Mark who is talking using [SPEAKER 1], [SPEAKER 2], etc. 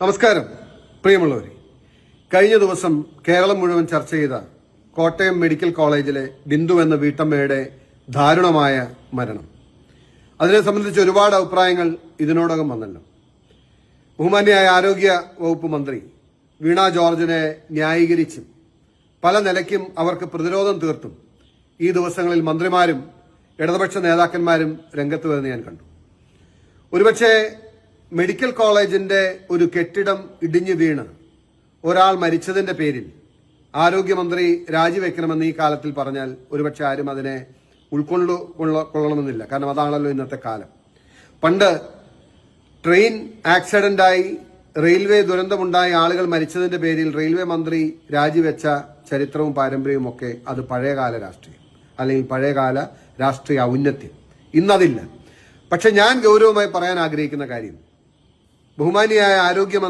[SPEAKER 1] നമസ്കാരം പ്രിയമുള്ളവരെ. കഴിഞ്ഞ ദിവസം കേരളം മുഴുവൻ ചർച്ച ചെയ്ത കോട്ടയം മെഡിക്കൽ കോളേജിലെ ബിന്ദു എന്ന വീട്ടമ്മയുടെ ദാരുണമായ മരണം. അതിനെ സംബന്ധിച്ച് ഒരുപാട് അഭിപ്രായങ്ങൾ ഇതിനോടകം വന്നല്ലോ. ബഹുമാന്യായ ആരോഗ്യ വകുപ്പ് മന്ത്രി വീണ ജോർജിനെ ന്യായീകരിച്ചും പല നിലയ്ക്കും അവർക്ക് പ്രതിരോധം തീർത്തും ഈ ദിവസങ്ങളിൽ മന്ത്രിമാരും ഇടതുപക്ഷ നേതാക്കന്മാരും രംഗത്ത് വരുന്ന ഞാൻ കണ്ടു. ഒരുപക്ഷെ മെഡിക്കൽ കോളേജിന്റെ ഒരു കെട്ടിടം ഇടിഞ്ഞു വീണ്. ഒരാൾ മരിച്ചതിന്റെ പേരിൽ ആരോഗ്യമന്ത്രി രാജിവെക്കണമെന്ന് ഈ കാലത്തിൽ പറഞ്ഞാൽ ഒരുപക്ഷെ ആരും അതിനെ ഉൾക്കൊള്ളു കൊള്ളണമെന്നില്ല. കാരണം അതാണല്ലോ ഇന്നത്തെ കാലം. പണ്ട് ട്രെയിൻ ആക്സിഡന്റായി റെയിൽവേ ദുരന്തമുണ്ടായി ആളുകൾ മരിച്ചതിന്റെ പേരിൽ റെയിൽവേ മന്ത്രി രാജിവെച്ച ചരിത്രവും പാരമ്പര്യവും ഒക്കെ അത് പഴയകാല രാഷ്ട്രീയം അല്ലെങ്കിൽ പഴയകാല രാഷ്ട്രീയ ഔന്നത്യം. ഇന്നതില്ല. പക്ഷെ ഞാൻ ഗൗരവമായി പറയാൻ ആഗ്രഹിക്കുന്ന കാര്യം ബഹുമാനിയായ ആരോഗ്യമന്ത്രി